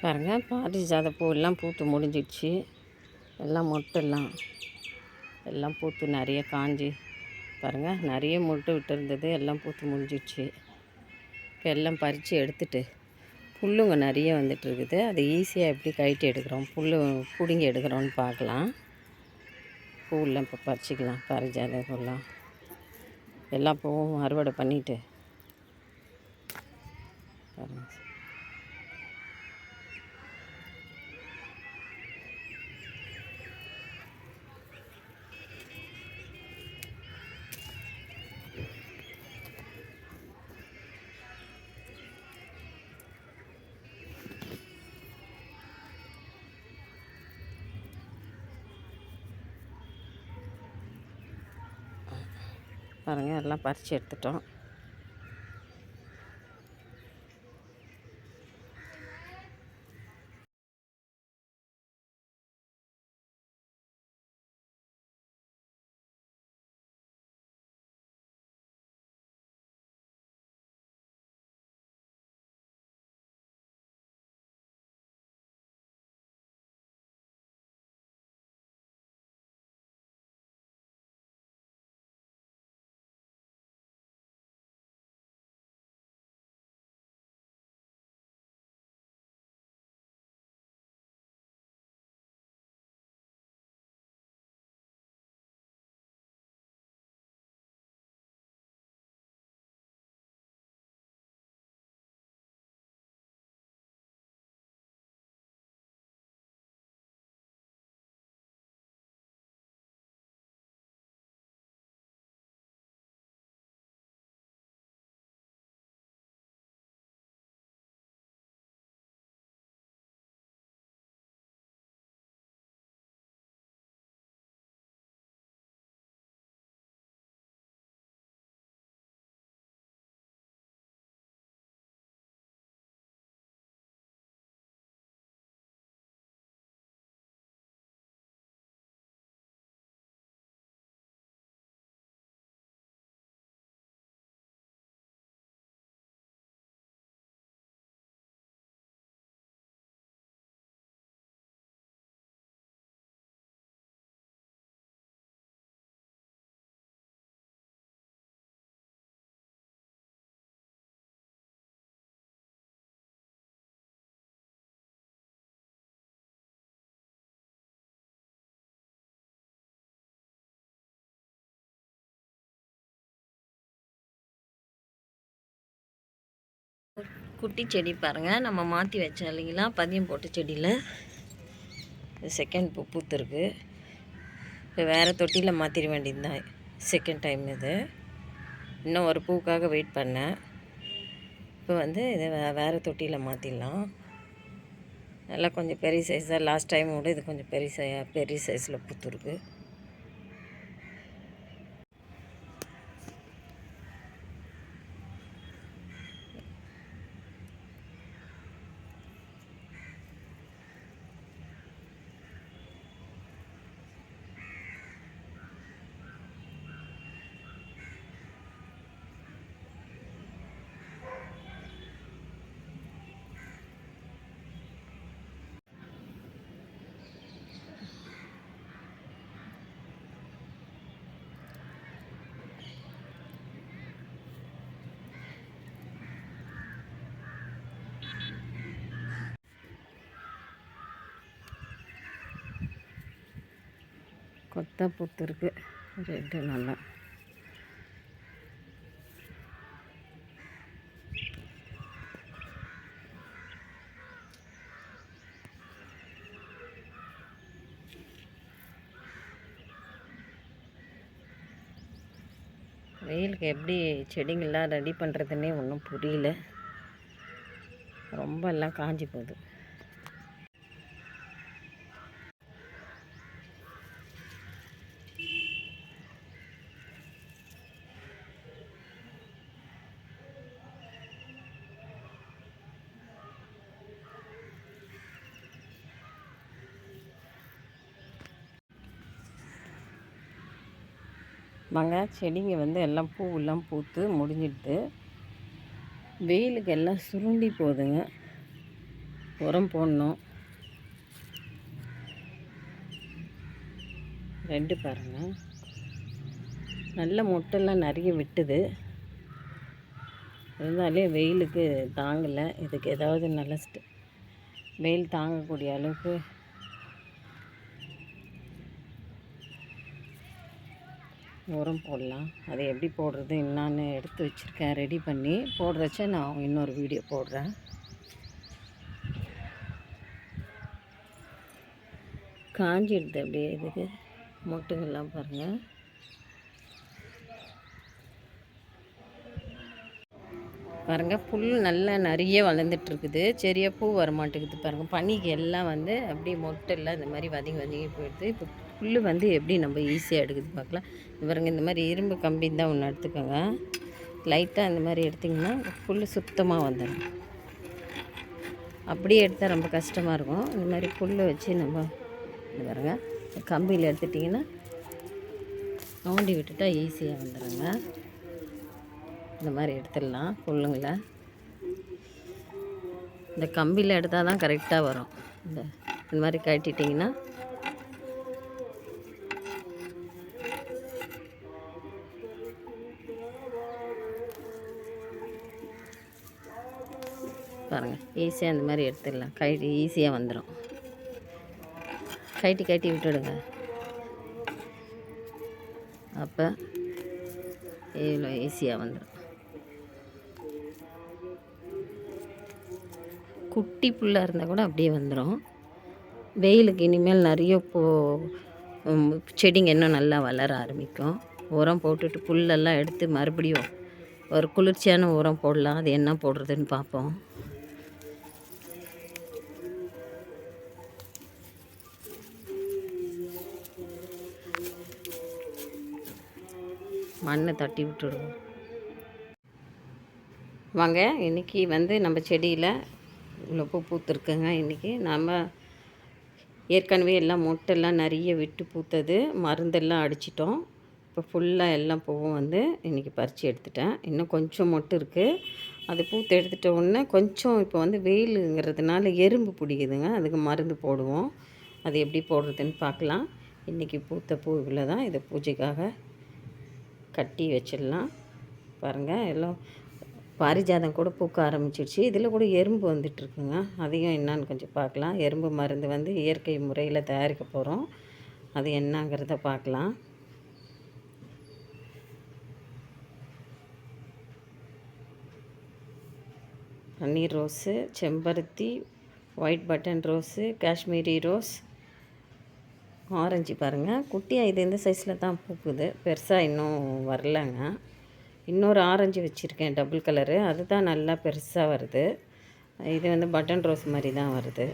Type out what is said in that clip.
பாருங்கள் பாரிஜாத பூ எல்லாம் பூத்து முடிஞ்சிடுச்சு. எல்லாம் மொட்டெல்லாம் எல்லாம் பூத்து நிறைய காஞ்சி பாருங்கள் நிறைய மொட்டு விட்டுருந்தது எல்லாம் பூத்து முடிஞ்சிடுச்சு. இப்போ எல்லாம் பறித்து எடுத்துட்டு புல்லுங்க நிறைய வந்துட்டு இருக்குது. அது ஈஸியாக எப்படி கழட்டி எடுக்கிறோம் புல் பிடுங்கி எடுக்கிறோன்னு பார்க்கலாம். பூவெல்லாம் இப்போ பறிச்சிக்கலாம் பாரிஜாத பூலாம் எல்லா பூவும் அறுவடை பண்ணிவிட்டு பாருங்கள் பாருங்கள் எல்லாம் பறித்து எடுத்துட்டோம். குட்டி செடி பாருங்கள் நம்ம மாற்றி வச்சோம் இல்லைங்களா? பதியம் போட்ட செடியில். செகண்ட் பூ பூத்துருக்கு. இப்போ வேறு தொட்டியில் மாற்றிட வேண்டியது தான் செகண்ட் டைம் இது. இன்னும் ஒரு பூக்காக வெயிட் பண்ணேன். இப்போ வந்து இதை வே வேறு தொட்டியில் மாற்றிடலாம் நல்லா கொஞ்சம் பெரிய சைஸாக லாஸ்ட் டைம் விட இது கொஞ்சம் பெரிய சை பெரிய சைஸில் பூத்துருக்கு. கொத்தா பூத்துருக்கு ரெட்டு நல்லா. வெயிலுக்கு எப்படி செடிங்கள்லாம் ரெடி பண்ணுறதுன்னே ஒன்றும் புரியல. ரொம்ப எல்லாம் காஞ்சி போகுது. வாங்க செடிங்க வந்து எல்லாம் பூவெல்லாம் பூத்து முடிஞ்சிடுது. வெயிலுக்கு எல்லாம் சுருண்டி போகுதுங்க உரம் போடணும். ரெண்டு பாருங்கள் நல்ல முட்டெல்லாம் நிறைய விட்டுது. இருந்தாலே வெயிலுக்கு தாங்கலை. இதுக்கு ஏதாவது நல்ல வெயில் தாங்கக்கூடிய அளவுக்கு உரம் போடலாம். அதை எப்படி போடுறது என்னான்னு எடுத்து வச்சுருக்கேன். ரெடி பண்ணி போடுறச்ச நான் இன்னொரு வீடியோ போடுறேன். காஞ்சிடுது அப்படியே இதுக்கு. மொட்டுங்கள்லாம் பாருங்கள் பாருங்கள் புல் நல்லா நிறைய வளர்ந்துட்டு இருக்குது சரியாக பூ வர மாட்டேங்குது பாருங்கள் பனிக்கு எல்லாம் வந்து அப்படியே மொட்டெல்லாம் இந்த மாதிரி வதங்கி வதங்கி போயிடுது. இப்போ புல் வந்து எப்படி நம்ம ஈஸியாக எடுக்குது பார்க்கலாம் இது பாருங்க இந்த மாதிரி இரும்பு கம்பி தான் ஒன்று எடுத்துக்கோங்க. லைட்டாக இந்த மாதிரி எடுத்திங்கன்னா புல் சுத்தமாக வந்துடும். அப்படியே எடுத்தால் ரொம்ப கஷ்டமாக இருக்கும். இந்த மாதிரி புல் வச்சு நம்ம பாருங்க கம்பியில் எடுத்துட்டிங்கன்னா நோண்டி விட்டுட்டா ஈஸியாக வந்துடுங்க இந்த மாதிரி எடுத்துடலாம் புல்லுங்களை இந்த கம்பியில் எடுத்தால் தான் கரெக்டாக வரும். இந்த இந்த மாதிரி கட்டிட்டிங்கன்னா. பாருங்கள் ஈஸியாக இந்த மாதிரி எடுத்துடலாம். கழட்டி ஈஸியாக வந்துடும் கழட்டி கட்டி விட்டுடுங்க. அப்போ இவ்வளோ ஈஸியாக வந்துடும் குட்டி புல்லாக இருந்தால் கூட அப்படியே வந்துடும் வெயிலுக்கு இனிமேல் நிறைய போ செடிங்க இன்னும் நல்லா வளர ஆரம்பிக்கும். உரம் போட்டுட்டு புல்லெல்லாம் எடுத்து மறுபடியும் ஒரு குளிர்ச்சியான உரம் போடலாம். அது என்ன போடுறதுன்னு பார்ப்போம். மண்ணை தட்டி விட்டுடுவோம். வாங்க இன்றைக்கி வந்து நம்ம செடியில் இவ்வளோ பூ பூத்துருக்குங்க. இன்றைக்கி நம்ம ஏற்கனவே எல்லாம் மொட்டெல்லாம் நிறைய விட்டு பூத்தது. மருந்தெல்லாம் அடிச்சிட்டோம். இப்போ ஃபுல்லாக எல்லாம் பூவும் வந்து இன்றைக்கி பறித்து எடுத்துட்டேன். இன்னும் கொஞ்சம் மொட்டு இருக்குது அது பூத்து எடுத்துட்ட உடனே கொஞ்சம் இப்போ வந்து வெயிலுங்கிறதுனால எறும்பு பிடிக்குதுங்க. அதுக்கு மருந்து போடுவோம். அது எப்படி போடுறதுன்னு பார்க்கலாம். இன்றைக்கி பூத்த பூ இவ்வளோ தான் இதை பூஜைக்காக கட்டி வச்சிடலாம். பாருங்கள் எல்லாம் பாரிஜாதம் கூட பூக்க ஆரம்பிச்சிடுச்சு. இதில் கூட எறும்பு வந்துட்டுருக்குங்க. அதையும் என்னான்னு கொஞ்சம் பார்க்கலாம். எறும்பு மருந்து வந்து இயற்கை முறையில் தயாரிக்க போகிறோம். அது என்னங்கிறத பார்க்கலாம். பன்னீர் ரோஸு செம்பருத்தி white button rose Kashmiri rose orange பாருங்கள் குட்டியாக இது இந்த சைஸில் தான் பூக்குது. பெருசாக இன்னும் வரலங்க. இன்னொரு ஆரஞ்சு வச்சுருக்கேன் டபுள் கலரு அதுதான் நல்லா பெருசாக வருது. இது வந்து பட்டன் ரோஸ் மாதிரி தான் வருது.